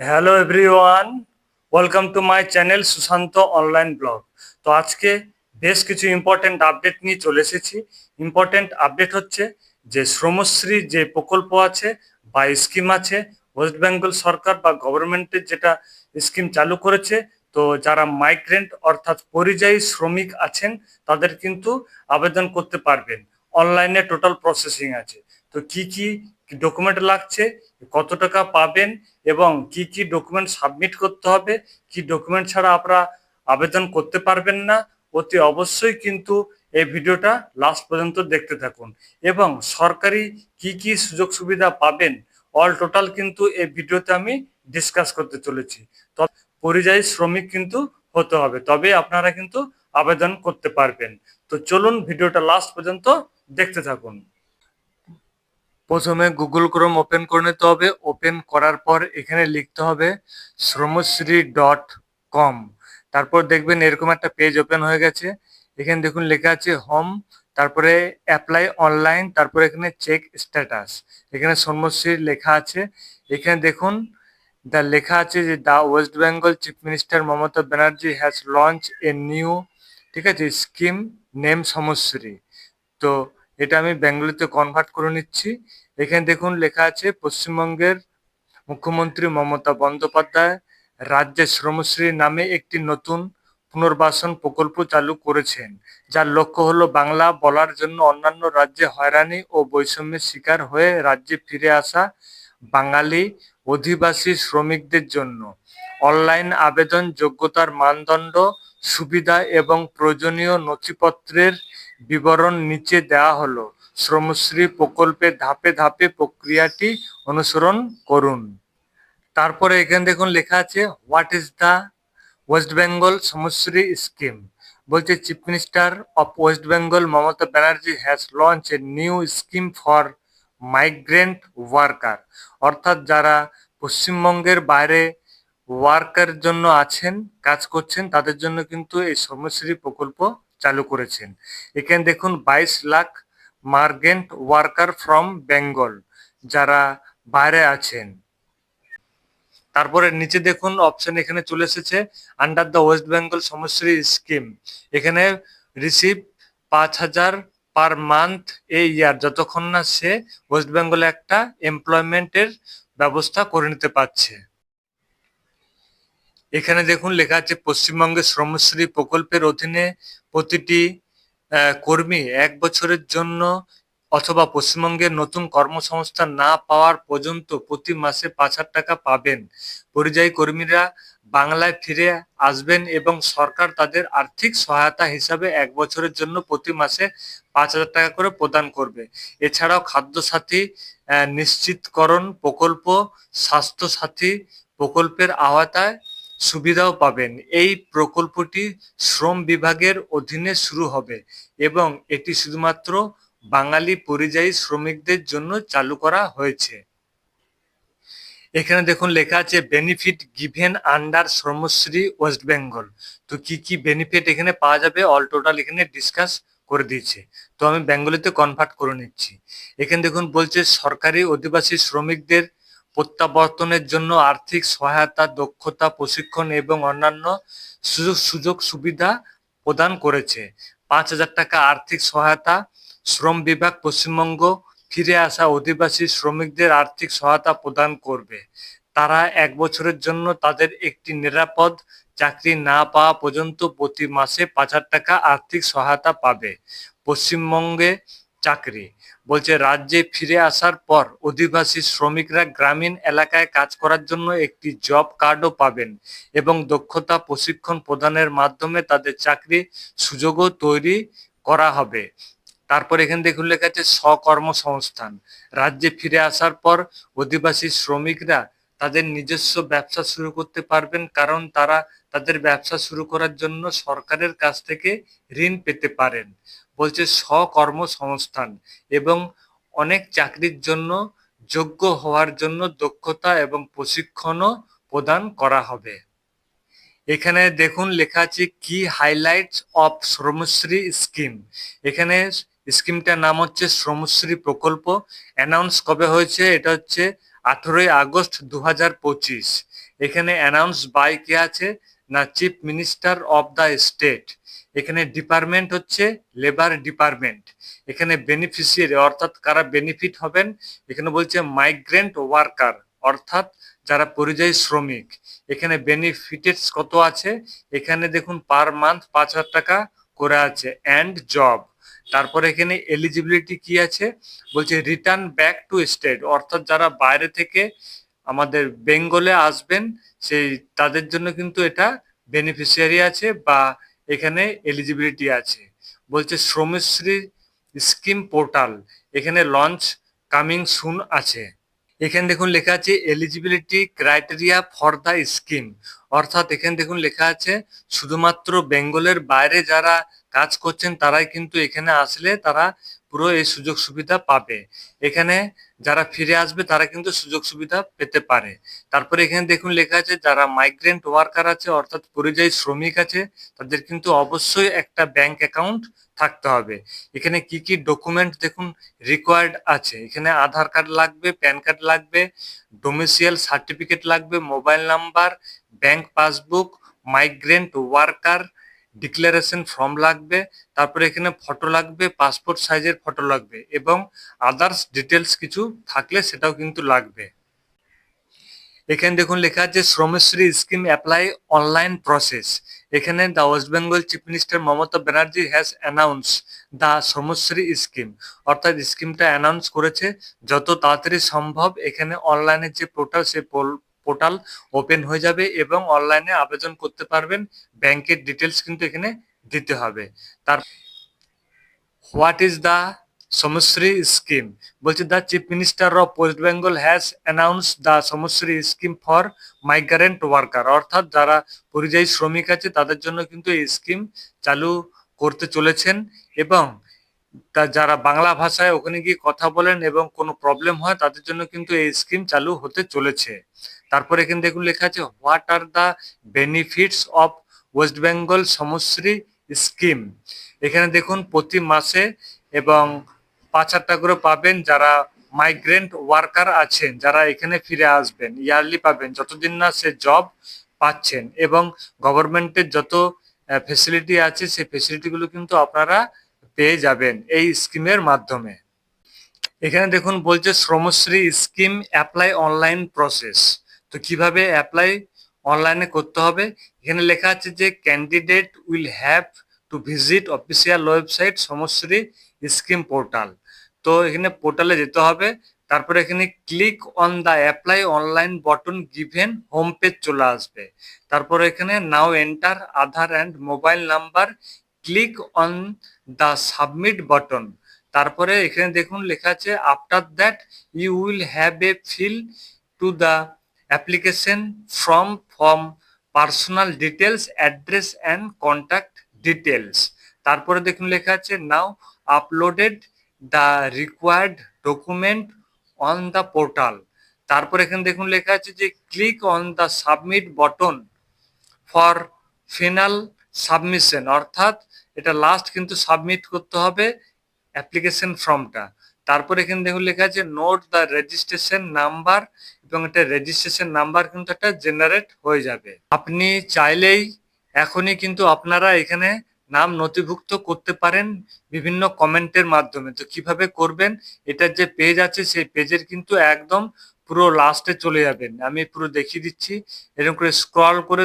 Hello everyone welcome to my channel Sushant online blog তো আজকে বেশ কিছু ইম্পর্টেন্ট আপডেট নিয়ে চলে এসেছি। ইম্পর্টেন্ট আপডেট হচ্ছে যে শ্রমশ্রী যে প্রকল্প আছে বা স্কিম আছে ওয়েস্ট বেঙ্গল সরকার বা গভর্নমেন্টের যেটা স্কিম চালু করেছে, তো যারা মাইগ্রেন্ট অর্থাৎ পরিযায়ী শ্রমিক আছেন, তাদের কিন্তু আবেদন করতে পারবেন। অনলাইনে টোটাল প্রসেসিং আছে। তো কি কি ডকুমেন্ট লাগছে, কত টাকা পাবেন এবং কি কি ডকুমেন্ট সাবমিট করতে হবে, কি ডকুমেন্ট ছাড়া আপনারা আবেদন করতে পারবেন না, অতি অবশ্যই কিন্তু এই ভিডিওটা লাস্ট পর্যন্ত দেখতে থাকুন। এবং সরকারি কি কি সুযোগ সুবিধা পাবেন অল টোটাল কিন্তু এই ভিডিওতে আমি ডিসকাস করতে চলেছি। তো পরিযায়ী শ্রমিক কিন্তু হতে হবে, তবে আপনারা কিন্তু আবেদন করতে পারবেন। তো চলুন ভিডিওটা লাস্ট পর্যন্ত দেখতে থাকুন। প্রথমে গুগল ক্রোম ওপেন করে নিতে হবে। ওপেন করার পর এখানে লিখতে হবে শ্রমশ্রী ডট কম তারপর দেখবেন এরকম একটা পেজ ওপেন হয়ে গেছে। এখানে দেখুন লেখা আছে হোম তারপরে অ্যাপ্লাই অনলাইন তারপরে এখানে চেক স্ট্যাটাস এখানে শ্রমশ্রীর লেখা আছে। এখানে দেখুন দা লেখা আছে যে the West Bengal chief minister Mamata Banerjee has launch a new ঠিক আছে স্কিম নেম সমশ্রী তো এটা আমি বেঙ্গলিতে কনভার্ট করে নিচ্ছি। এখানে দেখুন লেখা আছে, পশ্চিমবঙ্গের মুখ্যমন্ত্রী মমতা বন্দ্যোপাধ্যায় রাজ্যে শ্রমশ্রী নামে একটি নতুন পুনর্বাসন প্রকল্প চালু করেছেন, যার লক্ষ্য হলো বাংলা বলার জন্য অন্যান্য রাজ্যে হয়রানি ও বৈষম্যের শিকার হয়ে রাজ্যে ফিরে আসা বাঙালি অধিবাসী শ্রমিকদের জন্য। অনলাইন আবেদন যোগ্যতার মানদণ্ড, সুবিধা এবং প্রয়োজনীয় নথিপত্রের বিবরণ নিচে দেওয়া হলো। শ্রমশ্রী প্রকল্পে ধাপে ধাপে প্রক্রিয়াটি অনুসরণ করুন। তারপরে এখানে দেখুন লেখা আছে what is the West Bengal Shramashri scheme বলছে chief minister of West Bengal Mamata Banerjee has launch a new scheme for migrant worker অর্থাৎ যারা পশ্চিমবঙ্গের বাইরে ওয়ার্কার জন্য আছেন, কাজ করছেন, তাদের জন্য কিন্তু এই শ্রমশ্রী প্রকল্প চালু করেছেন। এখানে দেখুন, বাইশ lakh migrant worker from Bengal, যারা বাইরে আছেন। তারপরে নিচে দেখুন অপশন এখানে চলে এসেছে under the West Bengal Samashri scheme এখানে রিসিভ পাঁচ হাজার পার মান্থ এ ইয়ার যতক্ষণ না সে ওয়েস্ট বেঙ্গলে একটা এমপ্লয়মেন্টের ব্যবস্থা করে নিতে পারছে। এখানে দেখুন, লেখা আছে, পশ্চিমবঙ্গের শ্রমশ্রী প্রকল্পের অধীনে প্রতিটি কর্মী এক বছরের জন্য অথবা পশ্চিমবঙ্গের নতুন কর্মসংস্থান না পাওয়ার পর্যন্ত প্রতি মাসে পাঁচ হাজার টাকা পাবেন। পরিযায়ী কর্মীরা বাংলায় ফিরে আসবেন এবং সরকার তাদের আর্থিক সহায়তা হিসাবে এক বছরের জন্য প্রতি মাসে পাঁচ হাজার টাকা করে প্রদান করবে। এছাড়াও খাদ্য সাথী নিশ্চিতকরণ প্রকল্প স্বাস্থ্য সাথী প্রকল্পের আওতায় সুবিধাও পাবেন। এই প্রকল্পটি শ্রম বিভাগের অধীনে শুরু হবে এবং এটি শুধুমাত্র বাঙালি পরিযায়ী শ্রমিকদের জন্য চালু করা হয়েছে। এখানে দেখুন লেখা আছে benefit given under Shramashri West Bengal তো কি কি বেনিফিট এখানে পাওয়া যাবে? অল টোটাল এখানে ডিসকাস করে দিয়েছে। তো আমি বেঙ্গলিতে কনভার্ট করে নিচ্ছি। এখানে দেখুন বলছে, সরকারি অধিবাসী শ্রমিকদের প্রত্যাবর্তনের জন্য আর্থিক সহায়তা, দক্ষতা, প্রশিক্ষণ এবং অন্যান্য সুযোগ সুযোগ সুবিধা প্রদান করেছে। পাঁচ হাজার টাকা আর্থিক সহায়তা, শ্রম বিভাগ পশ্চিমবঙ্গ ফিরে আসা অধিবাসী শ্রমিকদের আর্থিক সহায়তা প্রদান করবে। তারা এক বছরের জন্য তাদের একটি নিরাপদ চাকরি না পাওয়া পর্যন্ত প্রতি মাসে পাঁচ হাজার টাকা আর্থিক সহায়তা পাবে। পশ্চিমবঙ্গে চাকরি বলছে, রাজ্যে ফিরে আসার পর অধিবাসী শ্রমিকরা গ্রামীণ এলাকায় কাজ করার জন্য একটি জব কার্ডও পাবেন এবং দক্ষতা প্রশিক্ষণ প্রদানের মাধ্যমে তাদের চাকরি সুযোগও তৈরি করা হবে। তারপর এখানে দেখুন লেখা আছে, স্বকর্মসংস্থান। রাজ্যে ফিরে আসার পর অধিবাসী শ্রমিকরা তাদের নিজস্ব ব্যবসা শুরু করতে পারবেন, কারণ তারা তাদের ব্যবসা শুরু করার জন্য সরকারের কাছ থেকে ঋণ পেতে পারেন। বলছে স্বকর্মসংস্থান এবং অনেক চাকরির জন্য যোগ্য হওয়ার জন্য দক্ষতা এবং প্রশিক্ষণও প্রদান করা হবে। এখানে দেখুন লেখা আছে কি হাইলাইটস অফ শ্রমশ্রী স্কিম এখানে স্কিমটার নাম হচ্ছে শ্রমশ্রী প্রকল্প। অ্যানাউন্স কবে হয়েছে? এটা হচ্ছে আঠেরোই আগস্ট দু পঁচিশ। এখানে অ্যানাউন্স বাই কে আছে? না chief minister of the state এখানে ডিপার্টমেন্ট হচ্ছে লেবার ডিপার্টমেন্ট এখানে বেনিফিশিয়ারি অর্থাৎ কারা বেনিফিট হবেন? এখানে বলছে মাইগ্রেন্ট ওয়ার্কার অর্থাৎ যারা পরিযায়ী শ্রমিক। এখানে বেনিফিটেডস কত আছে? এখানে দেখুন পার মান্থ পাঁচ হাজার টাকা করে আছে। অ্যান্ড জব তারপরে এখানে এলিজিবিলিটি কি আছে? বলছে রিটার্ন ব্যাক টু স্টেট অর্থাৎ যারা বাইরে থেকে আমাদের বেঙ্গলে আসবেন, সেই তাদের জন্য কিন্তু এটা বেনিফিশিয়ারি আছে বা এখানে এলিজিবিলিটি আছে। বলছে শ্রমশ্রী স্কিম পোর্টাল, এখানে লঞ্চ কামিং সুন আছে। এখানে দেখুন লেখা আছে eligibility criteria for the scheme অর্থাৎ এখানে দেখুন লেখা আছে, শুধুমাত্র বেঙ্গলের বাইরে যারা কাজ করছেন তারাই কিন্তু এখানে আসলে তারা পুরো এই সুযোগ সুবিধা পাবে। এখানে যারা ফিরে আসবে তারা কিন্তু সুযোগ সুবিধা পেতে পারে। তারপরে এখানে দেখুন লেখা আছে, যারা মাইগ্রেন্ট ওয়ার্কার আছে, অর্থাৎ পরিযায়ী শ্রমিক আছে, তাদের কিন্তু অবশ্যই একটা ব্যাংক অ্যাকাউন্ট থাকতে হবে। এখানে কি কি ডকুমেন্ট দেখুন রিকোয়ার্ড আছে। এখানে আধার কার্ড লাগবে প্যান কার্ড লাগবে ডোমিসিয়াল সার্টিফিকেট লাগবে mobile number bank passbook migrant worker declaration form লাগবে, তারপরে এখানে ফটো লাগবে পাসপোর্ট সাইজের ফটো লাগবে এবং আদার্স ডিটেলস কিছু থাকলে সেটাও কিন্তু লাগবে। এখানে দেখুন লেখা আছে, Shramashri scheme apply online process এখানে the West Bengal chief minister Mamata Banerjee has announce the Shramashri scheme অর্থাৎ স্কিমটা অ্যানাউন্স করেছে যত তাড়াতাড়ি সম্ভব এখানে অনলাইনে যে পোর্টাল সেই পোর্টাল ওপেন হয়ে যাবে এবং অনলাইনে আবেদন করতে পারবেন। ব্যাংকের ডিটেলস কিন্তু এখানে দিতে হবে। তার what is the Samashri scheme বলছে the chief minister of West Bengal has announce the Samashri scheme for migrant worker অর্থাৎ যারা পরিযায়ী শ্রমিক আছে, তাদের জন্য কিন্তু এই স্কিম চালু করতে চলেছেন এবং তা যারা বাংলা ভাষায় ওখানে গিয়ে কথা বলেন এবং কোনো প্রবলেম হয়, তাদের জন্য কিন্তু এই স্কিম চালু হতে চলেছে। তারপরে এখানে দেখুন লেখা আছে what are the benefits of West Bengal Samashri scheme এখানে দেখুন, প্রতি মাসে এবং পাঁচ হাজার টাকা করে পাবেন যারা মাইগ্রেন্ট ওয়ার্কার আছেন, যারা এখানে ফিরে আসবেন ইয়ারলি পাবেন, যতদিন না সে জব পাচ্ছেন এবং গভর্নমেন্টের যত ফেসিলিটি আছে, সেই ফেসিলিটিগুলো কিন্তু আপনারা পেয়ে যাবেন এই স্কিমের মাধ্যমে। এখানে দেখুন বলছে Shramashri scheme apply online process তো কীভাবে অ্যাপ্লাই অনলাইনে করতে হবে? এখানে লেখা আছে যে candidate will have to visit official website Samashri scheme portal তো এখানে পোর্টালে যেতে হবে। তারপরে এখানে click on the apply online button given home page চলে আসবে। তারপরে এখানে now enter Aadhaar and mobile number click on the submit button তারপরে এখানে দেখুন লেখা আছে after that you will have a fill to the application from form personal details address and contact details তারপরে দেখুন লেখা আছে now uploaded the required document on the portal তারপর এখানে দেখুন লেখা আছে যে click on the submit button for final submission অর্থাৎ এটা লাস্ট কিন্তু সাবমিট করতে হবে অ্যাপ্লিকেশন ফর্মটা তারপর এখানে দেখুন লেখা আছে নোট দ্য রেজিস্ট্রেশন নাম্বার এবং এটা রেজিস্ট্রেশন নাম্বার কিন্তু একটা জেনারেট হয়ে যাবে। আপনি চাইলেই এখনই কিন্তু আপনারা এখানে নাম নথিভুক্ত করতে পারেন বিভিন্ন কমেন্টের মাধ্যমে। তো কীভাবে করবেন? এটার যে পেজ আছে, সেই পেজের কিন্তু একদম পুরো লাস্টে চলে যাবেন। আমি পুরো দেখিয়ে দিচ্ছি। এরকম করে স্ক্রল করে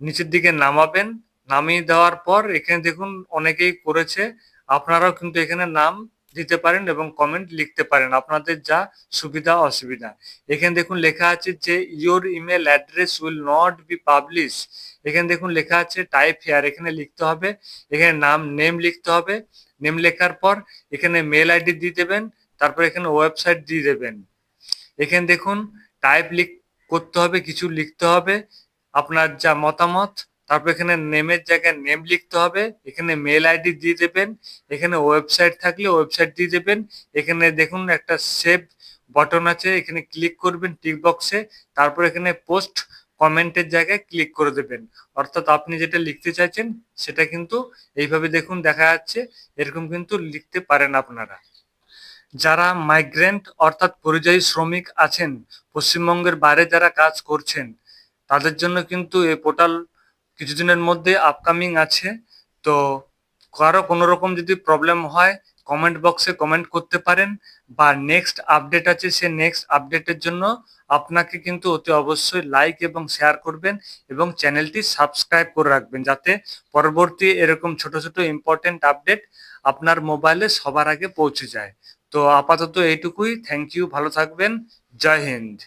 নিচের দিকে নামাবেন। নামিয়ে দেওয়ার পর এখানে দেখুন, অনেকেই করেছে। আপনারাও কিন্তু এখানে নাম দিতে পারেন এবং কমেন্ট লিখতে পারেন। আপনাদের যা সুবিধা, অসুবিধা। এখানে দেখুন লেখা আছে যে your email address will not be publish এখানে দেখুন লেখা আছে টাইপ হেয়ার এখানে লিখতে হবে। এখানে নাম নেম লিখতে হবে। নেম লেখার পর এখানে মেল আইডি দিয়ে দেবেন। তারপর এখানে ওয়েবসাইট দিয়ে দেবেন। এখানে দেখুন টাইপ লিখ, করতে হবে, কিছু লিখতে হবে। আপনার যা মতামত তারপর এখানে নেমের জায়গায় নেম লিখতে হবে, এখানে মেল আইডি দিয়ে দেবেন, এখানে ওয়েবসাইট থাকলে ওয়েবসাইট দিয়ে দেবেন, এখানে দেখুন একটা সেভ বটন আছে, এখানে ক্লিক করবেন টিক বক্সে তারপর এখানে পোস্ট কমেন্টের জায়গায় ক্লিক করে দেবেন। অর্থাৎ আপনি যেটা লিখতে চাইছেন, সেটা কিন্তু এইভাবে দেখুন দেখা যাচ্ছে, এরকম কিন্তু লিখতে পারেন আপনারা। যারা মাইগ্রেন্ট অর্থাৎ পরিযায়ী শ্রমিক আছেন, পশ্চিমবঙ্গের বাইরে যারা কাজ করছেন, তাদের জন্য কিন্তু এই পোর্টাল কিছুদিনের মধ্যে আপকামিং আছে। তো কারও কোনো রকম যদি প্রবলেম হয় কমেন্ট বক্সে কমেন্ট করতে পারেন বা নেক্সট আপডেট আছে, সে নেক্সট আপডেটের জন্য আপনাকে কিন্তু অতি অবশ্যই লাইক এবং শেয়ার করবেন এবং চ্যানেলটি সাবস্ক্রাইব করে রাখবেন যাতে পরবর্তী এরকম ছোট ছোট ইম্পর্টেন্ট আপডেট আপনার মোবাইলে সবার আগে পৌঁছে যায়। তো আপাতত এইটুকুই। থ্যাংক ইউ ভালো থাকবেন। জয় হিন্দ।